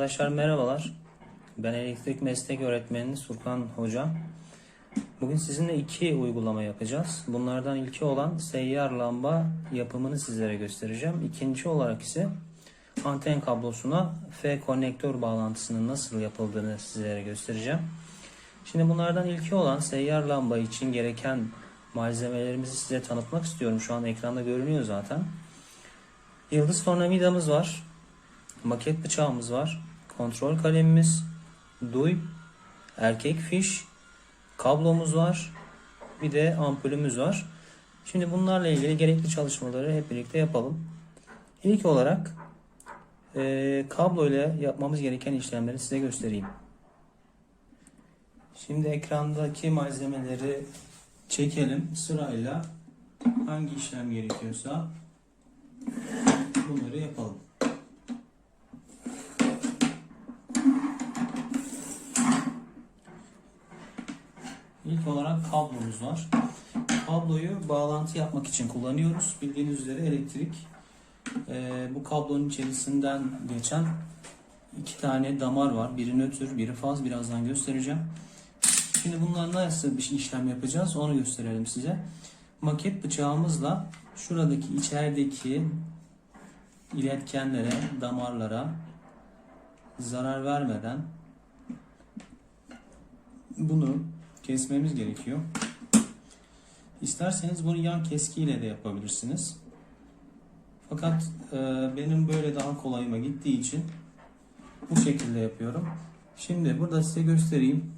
Arkadaşlar merhabalar. Ben elektrik meslek öğretmeni Surkan Hoca. Bugün sizinle iki uygulama yapacağız. Bunlardan ilki olan seyyar lamba yapımını sizlere göstereceğim. İkinci olarak ise anten kablosuna F konnektör bağlantısının nasıl yapıldığını sizlere göstereceğim. Şimdi bunlardan ilki olan seyyar lamba için gereken malzemelerimizi size tanıtmak istiyorum. Şu an ekranda görünüyor zaten. Yıldız tornavidamız var. Maket bıçağımız var. Kontrol kalemimiz, duy, erkek fiş, kablomuz var. Bir de ampulümüz var. Şimdi bunlarla ilgili gerekli çalışmaları hep birlikte yapalım. İlk olarak e, kablo ile yapmamız gereken işlemleri size göstereyim. Şimdi ekrandaki malzemeleri çekelim sırayla hangi işlem gerekiyorsa bunları yapalım. İlk olarak kablomuz var. Kabloyu bağlantı yapmak için kullanıyoruz. Bildiğiniz üzere elektrik e, bu kablonun içerisinden geçen iki tane damar var. Biri nötr, biri faz. Birazdan göstereceğim. Şimdi bunlar nasıl bir işlem yapacağız onu gösterelim size. Maket bıçağımızla şuradaki içerideki iletkenlere, damarlara zarar vermeden bunu kesmemiz gerekiyor. İsterseniz bunu yan keskiyle de yapabilirsiniz. Fakat e, benim böyle daha kolayıma gittiği için bu şekilde yapıyorum. Şimdi burada size göstereyim.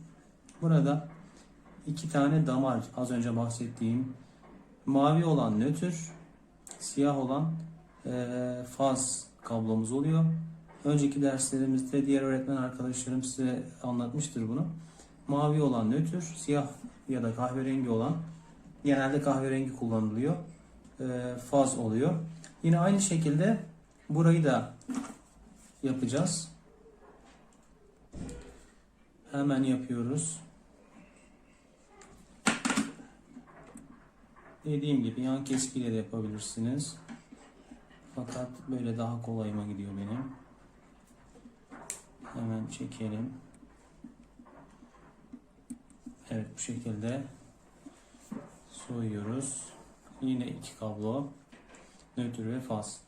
Burada iki tane damar az önce bahsettiğim mavi olan nötr, siyah olan e, faz kablomuz oluyor. Önceki derslerimizde diğer öğretmen arkadaşlarım size anlatmıştır bunu. Mavi olan nötr, siyah ya da kahverengi olan genelde kahverengi kullanılıyor. E, faz oluyor. Yine aynı şekilde burayı da yapacağız. Hemen yapıyoruz. Dediğim gibi yan keskiyle de yapabilirsiniz. Fakat böyle daha kolayıma gidiyor benim. Hemen çekelim. Evet bu şekilde soyuyoruz. Yine iki kablo. Nötr ve faz.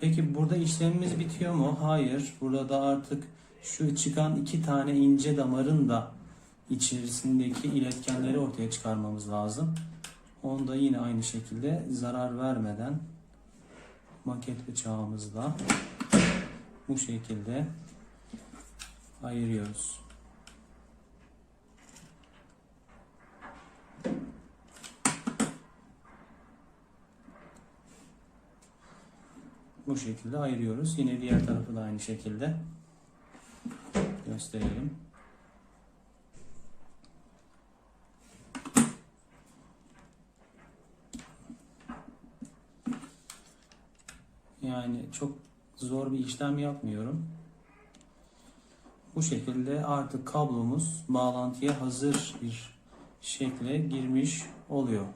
Peki burada işlemimiz bitiyor mu? Hayır. Burada artık şu çıkan iki tane ince damarın da içerisindeki iletkenleri ortaya çıkarmamız lazım. Onu da yine aynı şekilde zarar vermeden maket bıçağımızla bu şekilde ayırıyoruz. Bu şekilde ayırıyoruz. Yine diğer tarafı da aynı şekilde gösterelim. Yani çok zor bir işlem yapmıyorum. Bu şekilde artık kablomuz bağlantıya hazır bir şekle girmiş oluyor.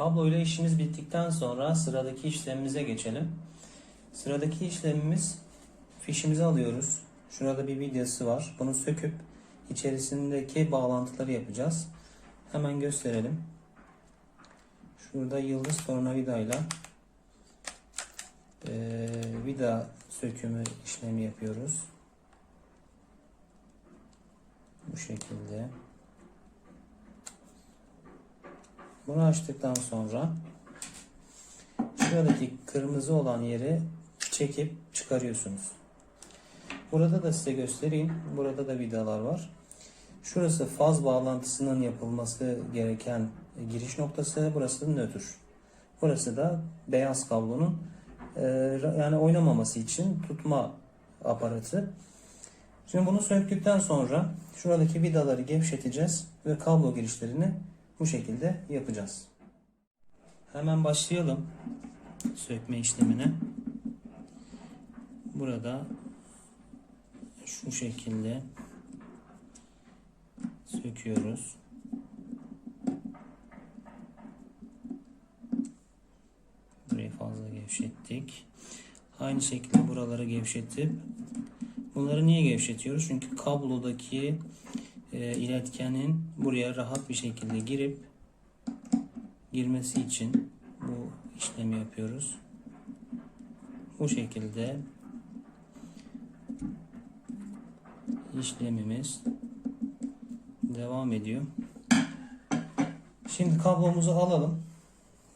Kablo ile işimiz bittikten sonra sıradaki işlemimize geçelim. Sıradaki işlemimiz fişimizi alıyoruz. Şurada bir videosu var. Bunu söküp içerisindeki bağlantıları yapacağız. Hemen gösterelim. Şurada yıldız tornavidayla e, vida sökümü işlemi yapıyoruz. Bu şekilde. Bunu açtıktan sonra şuradaki kırmızı olan yeri çekip çıkarıyorsunuz. Burada da size göstereyim. Burada da vidalar var. Şurası faz bağlantısının yapılması gereken giriş noktası. Burası da nötr. Burası da beyaz kablonun e, yani oynamaması için tutma aparatı. Şimdi bunu söktükten sonra şuradaki vidaları gevşeteceğiz ve kablo girişlerini bu şekilde yapacağız. Hemen başlayalım sökme işlemine. Burada şu şekilde söküyoruz. Burayı fazla gevşettik. Aynı şekilde buraları gevşetip Bunları niye gevşetiyoruz? Çünkü kablodaki e, iletkenin buraya rahat bir şekilde girip girmesi için bu işlemi yapıyoruz. Bu şekilde işlemimiz devam ediyor. Şimdi kablomuzu alalım.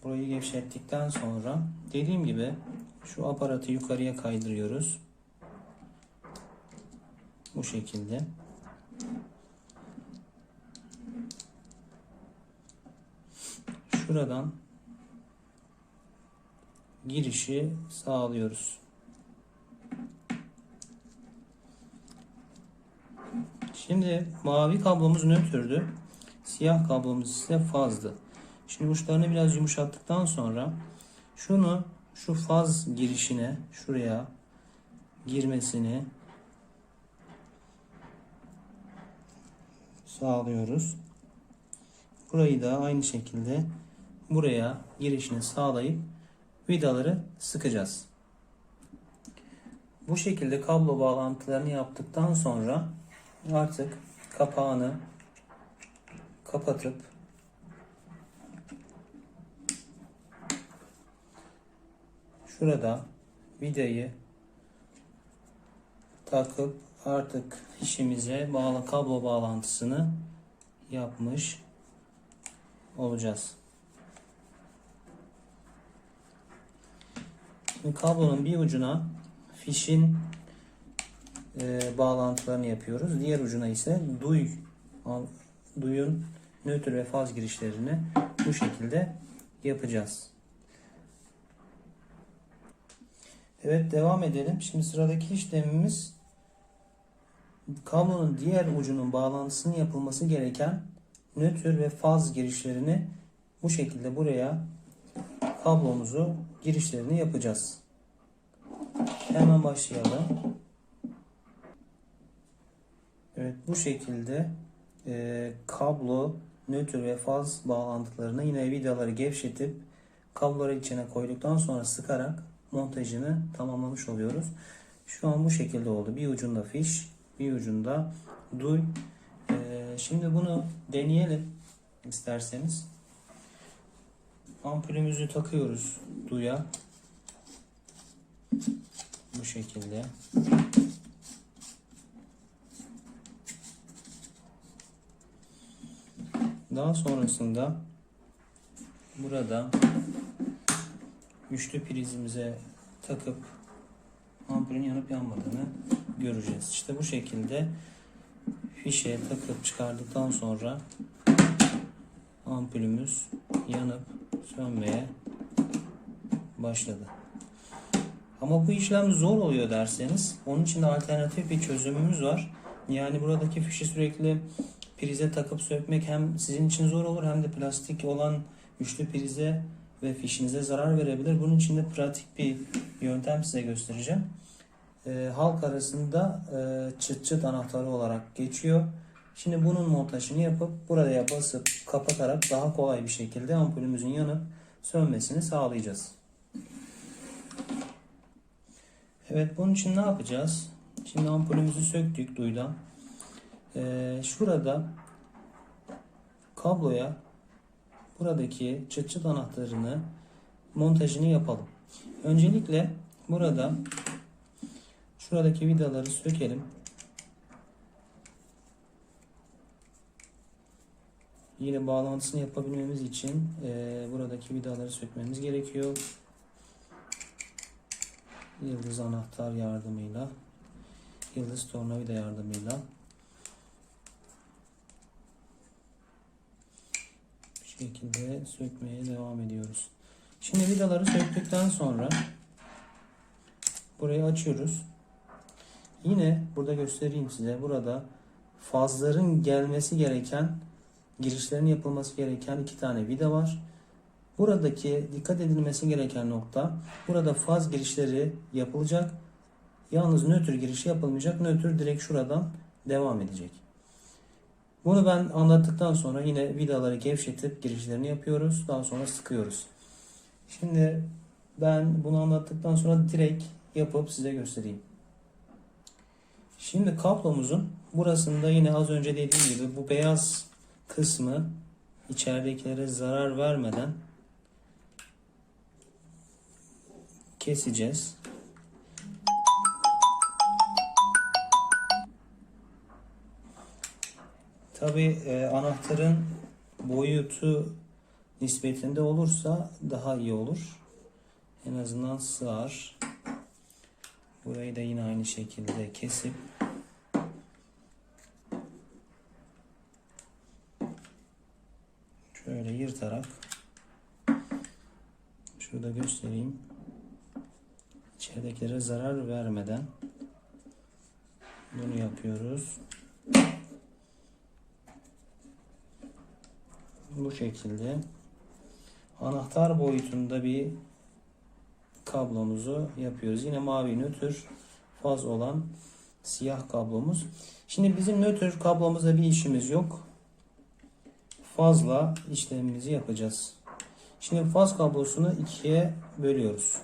Burayı gevşettikten sonra dediğim gibi şu aparatı yukarıya kaydırıyoruz. Bu şekilde. Şuradan girişi sağlıyoruz. Şimdi mavi kablomuz nötrdü. Siyah kablomuz ise fazdı. Şimdi uçlarını biraz yumuşattıktan sonra şunu şu faz girişine şuraya girmesini sağlıyoruz. Burayı da aynı şekilde buraya girişini sağlayıp vidaları sıkacağız. Bu şekilde kablo bağlantılarını yaptıktan sonra artık kapağını kapatıp şurada vidayı takıp artık işimize bağlı kablo bağlantısını yapmış olacağız. Şimdi kablonun bir ucuna fişin e, bağlantılarını yapıyoruz. Diğer ucuna ise duy duyun nötr ve faz girişlerini bu şekilde yapacağız. Evet devam edelim. Şimdi sıradaki işlemimiz kablonun diğer ucunun bağlantısının yapılması gereken nötr ve faz girişlerini bu şekilde buraya kablomuzu girişlerini yapacağız. Hemen başlayalım. Evet bu şekilde e, kablo, nötr ve faz bağlantılarını yine vidaları gevşetip kabloları içine koyduktan sonra sıkarak montajını tamamlamış oluyoruz. Şu an bu şekilde oldu. Bir ucunda fiş, bir ucunda duy. Ee, şimdi bunu deneyelim isterseniz. Ampulümüzü takıyoruz duya. Bu şekilde. Daha sonrasında burada üçlü prizimize takıp ampulün yanıp yanmadığını göreceğiz. İşte bu şekilde fişe takıp çıkardıktan sonra ampulümüz yanıp sönmeye başladı. Ama bu işlem zor oluyor derseniz onun için de alternatif bir çözümümüz var. Yani buradaki fişi sürekli prize takıp sökmek hem sizin için zor olur hem de plastik olan üçlü prize ve fişinize zarar verebilir. Bunun için de pratik bir yöntem size göstereceğim. E, halk arasında e, çıt çıt anahtarı olarak geçiyor. Şimdi bunun montajını yapıp buraya basıp kapatarak daha kolay bir şekilde ampulümüzün yanıp sönmesini sağlayacağız. Evet bunun için ne yapacağız? Şimdi ampulümüzü söktük duydan. Ee, şurada kabloya buradaki çıt çıt anahtarını montajını yapalım. Öncelikle burada şuradaki vidaları sökelim. Yine bağlantısını yapabilmemiz için e, buradaki vidaları sökmemiz gerekiyor. Yıldız anahtar yardımıyla yıldız tornavida yardımıyla bu şekilde sökmeye devam ediyoruz. Şimdi vidaları söktükten sonra burayı açıyoruz. Yine burada göstereyim size. Burada fazların gelmesi gereken girişlerin yapılması gereken iki tane vida var. Buradaki dikkat edilmesi gereken nokta burada faz girişleri yapılacak. Yalnız nötr girişi yapılmayacak. Nötr direkt şuradan devam edecek. Bunu ben anlattıktan sonra yine vidaları gevşetip girişlerini yapıyoruz. Daha sonra sıkıyoruz. Şimdi ben bunu anlattıktan sonra direkt yapıp size göstereyim. Şimdi kablomuzun burasında yine az önce dediğim gibi bu beyaz kısmı içeridekilere zarar vermeden keseceğiz. Tabi anahtarın boyutu nispetinde olursa daha iyi olur. En azından sığar. Burayı da yine aynı şekilde kesip yırtarak şurada göstereyim. İçeridekilere zarar vermeden bunu yapıyoruz. Bu şekilde anahtar boyutunda bir kablomuzu yapıyoruz. Yine mavi nötr faz olan siyah kablomuz. Şimdi bizim nötr kablomuzda bir işimiz yok. Fazla işlemimizi yapacağız. Şimdi faz kablosunu ikiye bölüyoruz.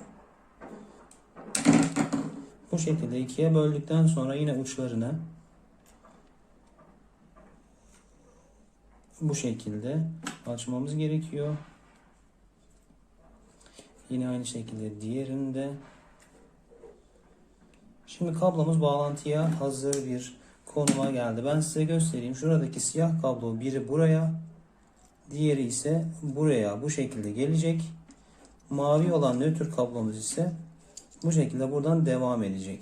Bu şekilde ikiye böldükten sonra yine uçlarını bu şekilde açmamız gerekiyor. Yine aynı şekilde diğerinde. Şimdi kablomuz bağlantıya hazır bir konuma geldi. Ben size göstereyim. Şuradaki siyah kablo biri buraya, diğeri ise buraya bu şekilde gelecek. Mavi olan nötr kablomuz ise bu şekilde buradan devam edecek.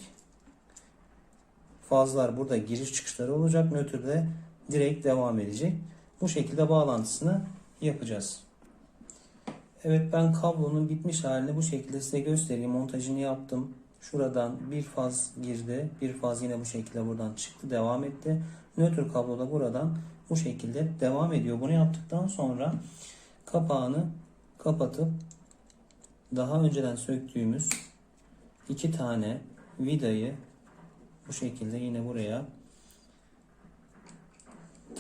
Fazlar burada giriş çıkışları olacak. Nötr de direkt devam edecek. Bu şekilde bağlantısını yapacağız. Evet ben kablonun bitmiş halini bu şekilde size göstereyim. Montajını yaptım. Şuradan bir faz girdi. Bir faz yine bu şekilde buradan çıktı. Devam etti. Nötr kablo da buradan bu şekilde devam ediyor. Bunu yaptıktan sonra kapağını kapatıp daha önceden söktüğümüz iki tane vidayı bu şekilde yine buraya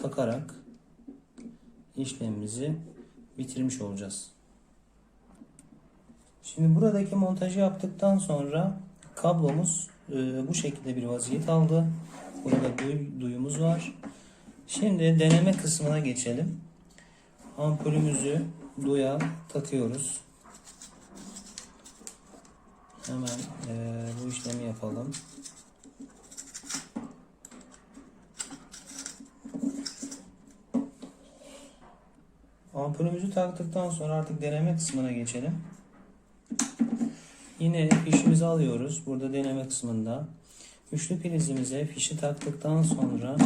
takarak işlemimizi bitirmiş olacağız. Şimdi buradaki montajı yaptıktan sonra kablomuz e, bu şekilde bir vaziyet aldı. Burada duy, duyumuz var. Şimdi deneme kısmına geçelim. Ampulümüzü duya takıyoruz. Hemen e, bu işlemi yapalım. Ampulümüzü taktıktan sonra artık deneme kısmına geçelim. Yine fişimizi alıyoruz. Burada deneme kısmında. Üçlü prizimize fişi taktıktan sonra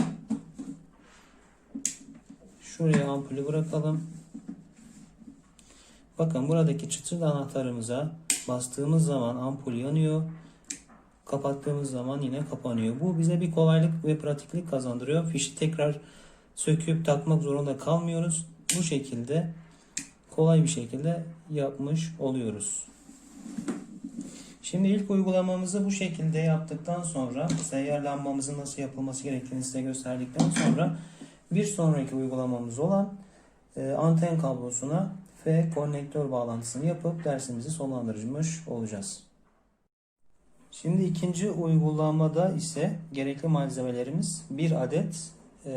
şuraya ampulü bırakalım. Bakın buradaki çıtır anahtarımıza bastığımız zaman ampul yanıyor. Kapattığımız zaman yine kapanıyor. Bu bize bir kolaylık ve pratiklik kazandırıyor. Fişi tekrar söküp takmak zorunda kalmıyoruz. Bu şekilde kolay bir şekilde yapmış oluyoruz. Şimdi ilk uygulamamızı bu şekilde yaptıktan sonra seyyar lambamızın nasıl yapılması gerektiğini size gösterdikten sonra bir sonraki uygulamamız olan e, anten kablosuna ve konnektör bağlantısını yapıp dersimizi sonlandırmış olacağız. Şimdi ikinci uygulamada ise gerekli malzemelerimiz bir adet e,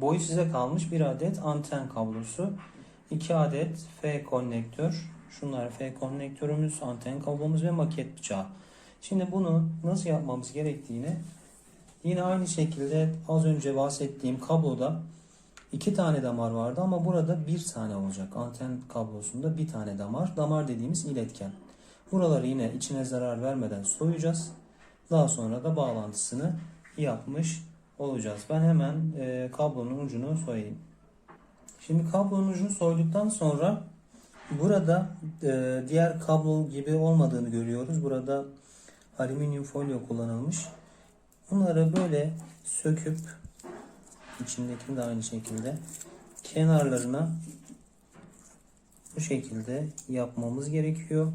boyu size kalmış bir adet anten kablosu, iki adet F konnektör, Şunlar F konnektörümüz, anten kablomuz ve maket bıçağı. Şimdi bunu nasıl yapmamız gerektiğini yine aynı şekilde az önce bahsettiğim kabloda iki tane damar vardı ama burada bir tane olacak. Anten kablosunda bir tane damar. Damar dediğimiz iletken. Buraları yine içine zarar vermeden soyacağız. Daha sonra da bağlantısını yapmış olacağız. Ben hemen e, kablonun ucunu soyayım. Şimdi kablonun ucunu soyduktan sonra Burada e, diğer kablo gibi olmadığını görüyoruz. Burada alüminyum folyo kullanılmış. Bunları böyle söküp içindekini de aynı şekilde kenarlarına bu şekilde yapmamız gerekiyor.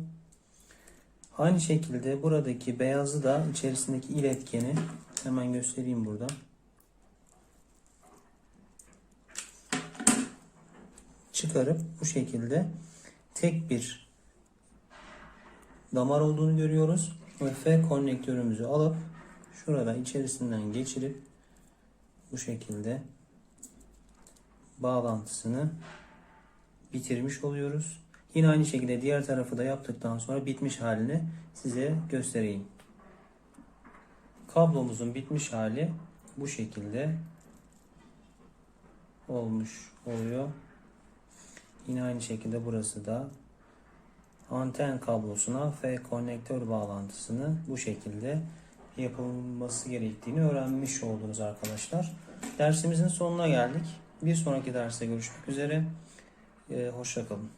Aynı şekilde buradaki beyazı da içerisindeki iletkeni hemen göstereyim burada. Çıkarıp bu şekilde tek bir damar olduğunu görüyoruz. Ve F konnektörümüzü alıp şurada içerisinden geçirip bu şekilde bağlantısını bitirmiş oluyoruz. Yine aynı şekilde diğer tarafı da yaptıktan sonra bitmiş halini size göstereyim. Kablomuzun bitmiş hali bu şekilde olmuş oluyor. Yine aynı şekilde burası da anten kablosuna ve konnektör bağlantısını bu şekilde yapılması gerektiğini öğrenmiş oldunuz arkadaşlar. Dersimizin sonuna geldik. Bir sonraki derste görüşmek üzere. Ee, hoşça kalın.